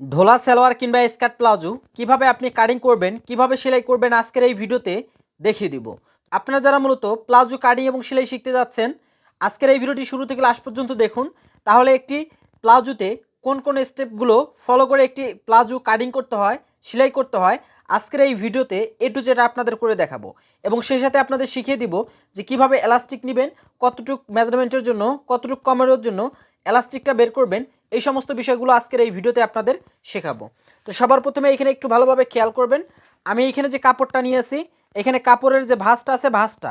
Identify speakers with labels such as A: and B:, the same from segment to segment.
A: ঢোলা সালোয়ার কিংবা skirt palazzo কীভাবে আপনি কাটিং করবেন, কীভাবে সেলাই করবেন আজকের এই ভিডিওতে দেখিয়ে দিব। আপনারা যারা মূলত প্লাজো কাটিং এবং সেলাই শিখতে যাচ্ছেন, আজকের এই ভিডিওটি শুরু থেকে লাস্ট পর্যন্ত দেখুন। তাহলে একটি প্লাজোতে কোন কোন স্টেপগুলো ফলো করে একটি প্লাজো কাটিং করতে হয়, সেলাই করতে হয়, আজকের এই ভিডিওতে এ টু যেটা আপনাদের করে দেখাবো। এবং সেই সাথে আপনাদের শিখিয়ে দিব যে কীভাবে এলাস্টিক নেবেন, কতটুক মেজারমেন্টের জন্য, কতটুক কমের জন্য এলাস্টিকটা বের করবেন, এই সমস্ত বিষয়গুলো আজকের এই ভিডিওতে আপনাদের শেখাবো। তো সবার প্রথমে এখানে একটু ভালোভাবে খেয়াল করবেন, আমি এখানে যে কাপড়টা নিয়ে নিয়েছি এখানে কাপড়ের যে ভাঁজটা আছে ভাঁজটা,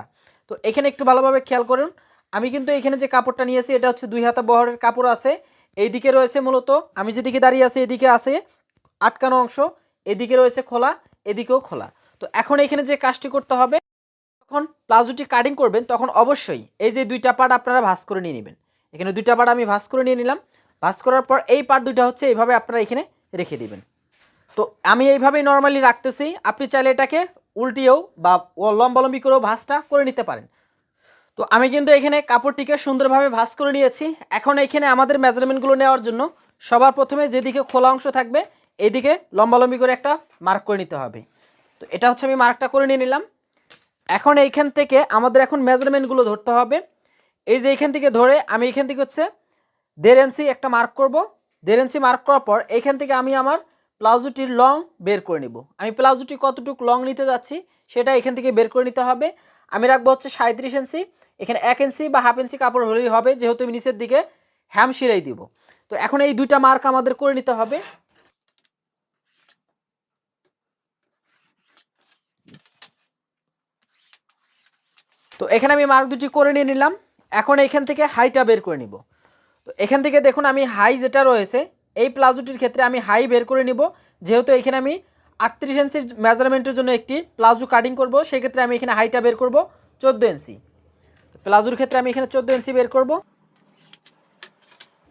A: তো এখানে একটু ভালোভাবে খেয়াল করুন, আমি কিন্তু এখানে যে কাপড়টা নিয়ে নিয়েছি এটা হচ্ছে দুই হাতা বহরের কাপড় আছে এইদিকে রয়েছে মূলত, আমি যেদিকে দাঁড়িয়ে আছি এদিকে আছে আটকানো অংশ, এদিকে রয়েছে খোলা, এদিকেও খোলা। তো এখন এখানে যে কাজটি করতে হবে, যখন প্লাজোটি কাটিং করবেন, তখন অবশ্যই এই যে দুইটা পার্ট আপনারা ভাঁজ করে নিয়ে নেবেন। এখানে দুইটা পার্ট আমি ভাঁজ করে নিয়ে নিলাম। ভাঁজ করার পর এই পার্ট দুইটা হচ্ছে এইভাবে আপনারা এখানে রেখে দিবেন। তো আমি এইভাবেই নর্মালি রাখতেছি। আপনি চাইলে এটাকে উল্টিয়েও বা লম্বালম্বি করেও ভাঁজটা করে নিতে পারেন। তো আমি কিন্তু এখানে কাপড়টিকে সুন্দরভাবে ভাঁজ করে নিয়েছি। এখন এখানে আমাদের মেজারমেন্টগুলো নেওয়ার জন্য সবার প্রথমে যেদিকে খোলা অংশ থাকবে, এইদিকে লম্বালম্বি করে একটা মার্ক করে নিতে হবে। তো এটা হচ্ছে আমি মার্কটা করে নিয়ে নিলাম। এখন এইখান থেকে আমাদের এখন মেজারমেন্টগুলো ধরতে হবে। এই যে এইখান থেকে ধরে আমি এখান থেকে হচ্ছে দেড় একটা মার্ক করব। দেড় মার্ক করার পর এইখান থেকে আমি আমার প্লাজোটির লং বের করে নিব। আমি প্লাজোটি কতটুকু লং নিতে যাচ্ছি সেটা এখান থেকে বের করে নিতে হবে। আমি রাখব হচ্ছে সাঁত্রিশ ইঞ্চি এখানে এক ইঞ্চি বা হাফ ইঞ্চি কাপড় হলেই হবে, যেহেতু আমি নিচের দিকে হ্যাম সিলাই দিব। তো এখন এই দুইটা মার্ক আমাদের করে নিতে হবে। তো এখানে আমি মার্ক দুটি করে নিয়ে নিলাম। এখন এখান থেকে হাইটা বের করে নিব। তো এখান থেকে দেখুন আমি হাই যেটা রয়েছে, এই প্লাজোটির ক্ষেত্রে আমি হাই বের করে নিব। যেহেতু এখানে আমি আটত্রিশ ইঞ্চির মেজারমেন্টের জন্য একটি প্লাজো কাটিং করব, সেক্ষেত্রে আমি এখানে হাইটা বের করব চোদ্দ ইঞ্চি প্লাজোর ক্ষেত্রে আমি এখানে চোদ্দ ইঞ্চি বের করব।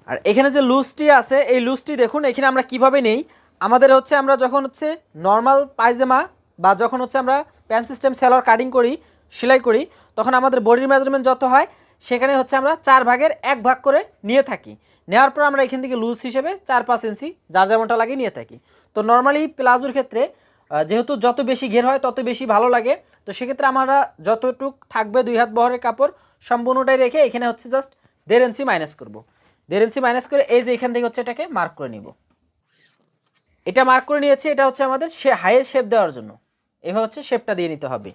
A: আর এখানে যে লুজটি আছে, এই লুজটি দেখুন, এখানে আমরা কীভাবে নেই? আমাদের হচ্ছে আমরা যখন হচ্ছে নর্মাল পায়জামা বা যখন হচ্ছে আমরা প্যান্ট সিস্টেম সেলার কাটিং করি, সেলাই করি, তখন আমাদের বডির মেজারমেন্ট যত হয় সেখানে হচ্ছে আমরা চার ভাগের এক ভাগ করে নিয়ে থাকি। নেওয়ার পর আমরা এখান থেকে লুজ হিসেবে চার পাঁচ ইঞ্চি যার যেমনটা লাগে নিয়ে থাকি। তো নর্মালি প্লাজোর ক্ষেত্রে যেহেতু যত বেশি ঘের হয়, তত বেশি ভালো লাগে। তো সেক্ষেত্রে আমরা যতটুক থাকবে দুই হাত বহরের কাপড় সম্পূর্ণটাই রেখে এখানে হচ্ছে জাস্ট দেড় ইঞ্চি মাইনাস করব। দেড় ইঞ্চি মাইনাস করে এই যে এখান থেকে হচ্ছে এটাকে মার্ক করে নিব। এটা মার্ক করে নিয়েছি, এটা হচ্ছে আমাদের সে হাইয়ের শেপ দেওয়ার জন্য। এভাবে হচ্ছে শেপটা দিয়ে নিতে হবে।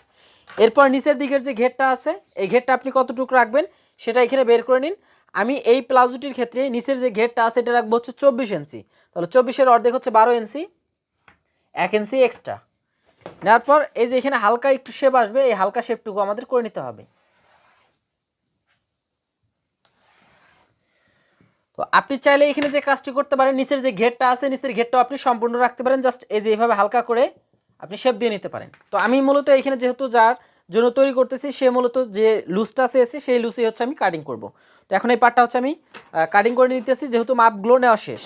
A: এরপর নিচের দিকের যে ঘেরটা আছে, এই ঘেরটা আপনি কতটুকু রাখবেন সেটা এখানে বের করে নিন। আমি এই প্লাজোটির ক্ষেত্রে নিচের যে ঘেরটা আছে, এটা রাখব হচ্ছে চব্বিশ ইঞ্চি। তাহলে চব্বিশের অর্ধেক হচ্ছে বারো ইঞ্চি, এক ইঞ্চি এক্সট্রা নেওয়ার পর এই যে এখানে হালকা একটু শেপ আসবে, এই হালকা শেপটুকু আমাদের করে নিতে হবে। তো আপনি চাইলে এখানে যে কাজটি করতে পারেন, নিচের যে ঘেরটা আছে, নিচের ঘেরটাও আপনি সম্পূর্ণ রাখতে পারেন। জাস্ট এই যে এইভাবে হালকা করে আপনি শেপ দিয়ে নিতে পারেন। তো আমি মূলত এখানে যেহেতু যার জন্য তৈরি করতেছি, সে মূলত যে লুজটা এসে সেই লুজই হচ্ছে আমি কাটিং করব। তো এখন এই পার্টটা হচ্ছে আমি কাটিং করে নিতেছি, যেহেতু মাপগুলো নেওয়া শেষ।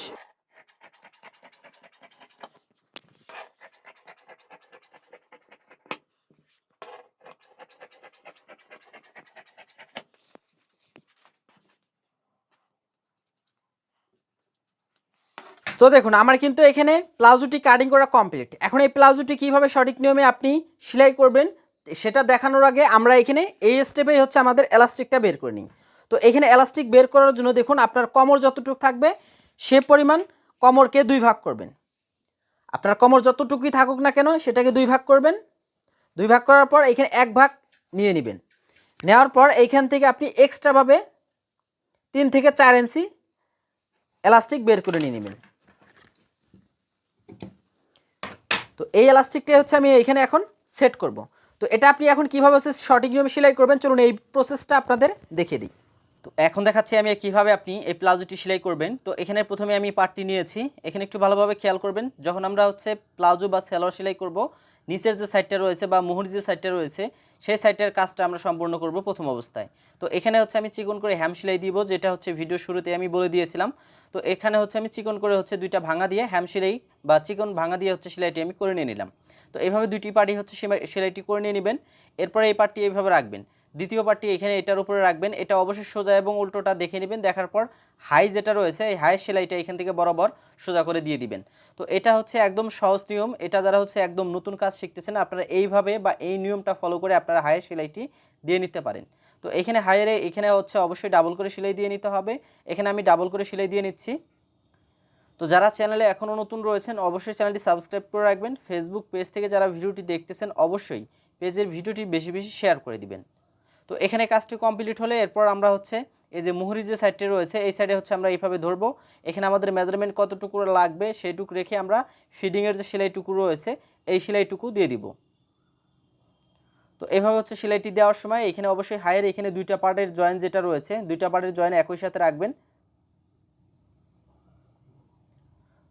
A: তো দেখুন, আমার কিন্তু এখানে প্লাজোটি কাটিং করা কমপ্লিট এখন এই প্লাজোটি কীভাবে সঠিক নিয়মে আপনি সেলাই করবেন, সেটা দেখানোর আগে আমরা এখানে এই স্টেপেই হচ্ছে আমাদের এলাস্টিকটা বের করে নিই। তো এখানে এলাস্টিক বের করার জন্য দেখুন, আপনার কমর যতটুকু থাকবে, সে পরিমাণ কমরকে দুই ভাগ করবেন। আপনার কমর যতটুকুই থাকুক না কেন, সেটাকে দুই ভাগ করবেন। দুই ভাগ করার পর এখানে এক ভাগ নিয়ে নেবেন। নেওয়ার পর এইখান থেকে আপনি এক্সট্রাভাবে তিন থেকে চার ইঞ্চি এলাস্টিক বের করে নিয়ে নেবেন। তো এই এলাস্টিকটাই হচ্ছে আমি এখানে এখন সেট করব। তো এটা আপনি এখন কীভাবে হচ্ছে সঠিক নিয়মে সেলাই করবেন? চলুন এই প্রসেসটা আপনাদের দেখে দিই। তো এখন দেখাচ্ছি আমি কীভাবে আপনি এই প্লাজোটি সেলাই করবেন। তো এখানে প্রথমে আমি পার্টটি নিয়েছি। এখানে একটু ভালোভাবে খেয়াল করবেন, যখন আমরা হচ্ছে প্লাজো বা সেলোয়ার সেলাই করব, নিচের যে সাইডটা রয়েছে বা মুহুর যে সাইডটা রয়েছে সেই সাইটের কাজটা আমরা সম্পূর্ণ করব প্রথম অবস্থায়। তো এখানে হচ্ছে আমি চিকন করে হ্যাম সেলাই দিব, যেটা হচ্ছে ভিডিও শুরুতে আমি বলে দিয়েছিলাম। তো এখানে হচ্ছে আমি চিকন করে হচ্ছে দুইটা ভাঙা দিয়ে হ্যাম সেলাই বা চিকন ভাঙা দিয়ে হচ্ছে সেলাইটি আমি করে নিয়ে নিলাম। তো এইভাবে দুইটি পার্টি হচ্ছে সেলাইটি করে নিয়ে নেবেন। এরপরে এই পার্টটি এইভাবে রাখবেন। দ্বিতীয় পার্টটি এখানে এটার উপরে রাখবেন। এটা অবশ্যই সোজা এবং উল্টোটা দেখে নেবেন। দেখার পর হাই যেটা রয়েছে, এই হাই সেলাইটা এখান থেকে বরাবর সোজা করে দিয়ে দিবেন। তো এটা হচ্ছে একদম সহজ নিয়ম। এটা যারা হচ্ছে একদম নতুন কাজ শিখতেছেন, আপনারা এইভাবে বা এই নিয়মটা ফলো করে আপনারা হাইয়ের সেলাইটি দিয়ে নিতে পারেন। তো এখানে হায়ারে এখানে হচ্ছে অবশ্যই ডাবল করে সেলাই দিয়ে নিতে হবে। এখানে আমি ডাবল করে সেলাই দিয়ে নিচ্ছি। তো যারা চ্যানেলে এখনও নতুন রয়েছেন, অবশ্যই চ্যানেলটি সাবস্ক্রাইব করে রাখবেন। ফেসবুক পেজ থেকে যারা ভিডিওটি দেখতেছেন, অবশ্যই পেজের ভিডিওটি বেশি বেশি শেয়ার করে দিবেন। তো এখানে কাজটি কমপ্লিট হলে এরপর আমরা হচ্ছে এই যে মুহুরি যে সাইডটি রয়েছে, এই সাইডে হচ্ছে আমরা এইভাবে ধরবো। এখানে আমাদের মেজারমেন্ট কতটুকু লাগবে সেইটুকু রেখে আমরা ফিডিংয়ের যে সেলাইটুকু রয়েছে, এই সেলাইটুকু দিয়ে দিব। তো এভাবে হচ্ছে সেলাইটি দেওয়ার সময় এখানে অবশ্যই হায়ের এখানে দুইটা পার্টের জয়েন যেটা রয়েছে, দুইটা পার্টের জয়েন একই সাথে রাখবেন।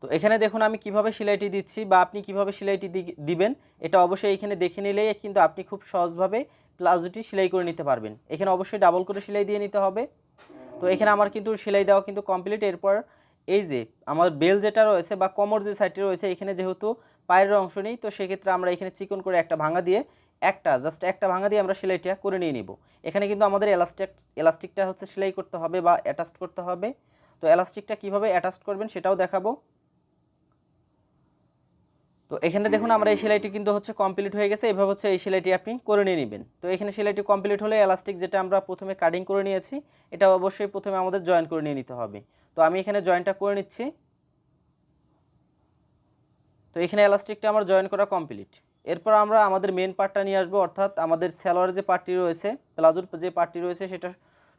A: তো এখানে দেখুন আমি কীভাবে সেলাইটি দিচ্ছি বা আপনি কীভাবে সেলাইটি দিবেন, এটা অবশ্যই এখানে দেখে নিলেই কিন্তু আপনি খুব সহজভাবে প্লাজোটি সেলাই করে নিতে পারবেন। এখানে অবশ্যই ডাবল করে সেলাই দিয়ে নিতে হবে। তো এখানে আমার কিন্তু সেলাই দেওয়া কিন্তু কমপ্লিট এরপর এই যে আমার বেল যেটা রয়েছে বা কোমর যে সাইডটি রয়েছে, এখানে যেহেতু পায়ের অংশ নেই, তো সেক্ষেত্রে আমরা এখানে চিকন করে একটা ভাঙা দিয়ে একটা জাস্ট একটা ভাঙা দিয়ে আমরা সেলাইটা করে নিয়ে নিব। এখানে কিন্তু আমাদের এলাস্টিক এলাস্টিকটা হচ্ছে সেলাই করতে হবে বা অ্যাটাচ করতে হবে। তো এলাস্টিকটা কীভাবে অ্যাটাচ করবেন সেটাও দেখাবো। তো এখানে দেখুন আমরা এই সেলাইটি কিন্তু হচ্ছে কমপ্লিট হয়ে গেছে। এভাবে হচ্ছে এই সেলাইটি আপনি করে নিয়ে নেবেন। তো এখানে সেলাইটি কমপ্লিট হলে এলাস্টিক যেটা আমরা প্রথমে কাটিং করে নিয়েছি, এটা অবশ্যই প্রথমে আমাদের জয়েন করে নিয়ে নিতে হবে। তো আমি এখানে জয়েনটা করে নিচ্ছি। তো এখানে এলাস্টিকটা আমার জয়েন করা কমপ্লিট এরপর আমরা আমাদের মেন পার্টটা নিয়ে আসব, অর্থাৎ আমাদের স্যালোয়ারের যে পার্টটি রয়েছে প্লাজোর যে পার্টটি রয়েছে, সেটা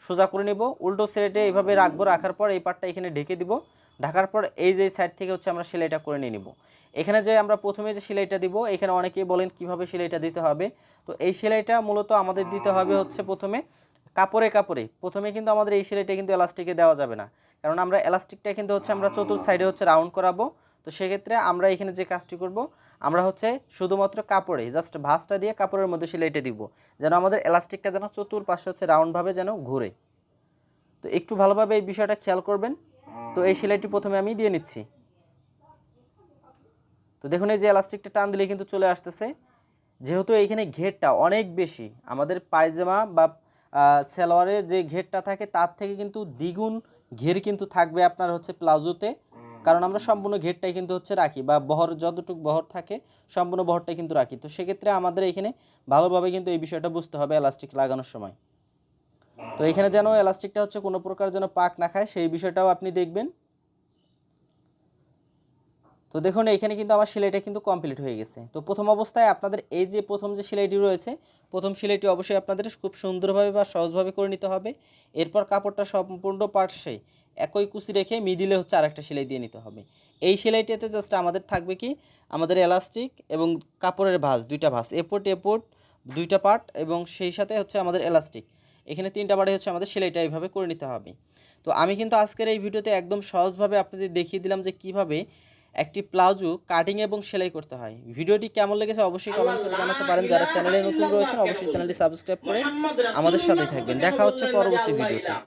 A: সোজা করে নিব। উল্টো সাইডে এইভাবে রাখব, রাখার পর এই পার্টটা এখানে ঢেকে দিব। ঢাকার পর এই যে সাইড থেকে হচ্ছে আমরা সেলাইটা করে নিয়ে নিব। এখানে যে আমরা প্রথমে যে সেলাইটা দিব, এখানে অনেকেই বলেন কীভাবে সেলাইটা দিতে হবে। তো এই সেলাইটা মূলত আমাদের দিতে হবে হচ্ছে প্রথমে কাপড়ে কাপড়ে। প্রথমে কিন্তু আমাদের এই সেলাইটা কিন্তু এলাস্টিকে দেওয়া যাবে না। কারণ আমরা এলাস্টিকটা কিন্তু হচ্ছে আমরা চতুর্থ সাইডে হচ্ছে রাউন্ড করাবো। তো সেক্ষেত্রে আমরা এখানে যে কাজটি করব, আমরা হচ্ছে শুধুমাত্র কাপড়ে জাস্ট ভাঁজটা দিয়ে কাপড়ের মধ্যে সেলাইটা দিব। যেন আমাদের এলাস্টিকটা যেন চতুর পাশে হচ্ছে রাউন্ডভাবে যেন ঘুরে। তো একটু ভালোভাবে এই বিষয়টা খেয়াল করবেন। তো এই সেলাইটি প্রথমে আমি দিয়ে নিচ্ছি। তো দেখুন, এই যে এলাস্টিকটা টান দিলে কিন্তু চলে আসতেছে। যেহেতু এইখানে ঘেরটা অনেক বেশি, আমাদের পায়জামা বা সালোয়ারে যে ঘেরটা থাকে, তার থেকে কিন্তু দ্বিগুণ ঘের কিন্তু থাকবে আপনার হচ্ছে প্লাজোতে। কারণ আমরা সম্পূর্ণ ঘেরটাই কিন্তু হচ্ছে রাখি বা বহর, যতটুকু বহর থাকে, সম্পূর্ণ বহরটাই কিন্তু রাখি। তো সেক্ষেত্রে আমাদের এখানে ভালোভাবে কিন্তু এই বিষয়টা বুঝতে হবে এলাস্টিক লাগানোর সময়। তো এখানে যেন এলাস্টিকটা হচ্ছে কোনো প্রকার যেন পাক না খায়, সেই বিষয়টাও আপনি দেখবেন। তো দেখুন, এখানে কিন্তু আমার সেলাইটা কিন্তু কমপ্লিট হয়ে গেছে। তো প্রথম অবস্থায় আপনাদের এই যে প্রথম যে সেলাইটি রয়েছে, প্রথম সেলাইটি অবশ্যই আপনাদের খুব সুন্দরভাবে বা সহজভাবে করে নিতে হবে। এরপর কাপড়টা সম্পূর্ণ পার্শ্বে একই কুচি রেখে মিডিলে হচ্ছে আরেকটা সেলাই দিয়ে নিতে হবে। এই সেলাইটাতে জাস্ট আমাদের থাকবে কি? আমাদের এলাস্টিক এবং কাপড়ের ভাঁজ, দুইটা ভাঁজ, এপোর্ট এপোর্ট, দুইটা পার্ট এবং সেই সাথে হচ্ছে আমাদের এলাস্টিক এখানে তিনটা পার্টে হচ্ছে আমাদের সেলাইটা এইভাবে করে নিতে হবে। তো আমি কিন্তু আজকের এই ভিডিওতে একদম সহজভাবে আপনাদের দেখিয়ে দিলাম যে কীভাবে একটি প্লাউজু কাটিং এবং সেলাই করতে হয়। ভিডিওটি কেমন লেগেছে অবশ্যই কমেন্ট করে জানাতে পারেন। যারা চ্যানেলে নতুন রয়েছেন অবশ্যই চ্যানেলটি সাবস্ক্রাইব করে আমাদের সাথে থাকবেন। দেখা হচ্ছে পরবর্তী ভিডিওতে।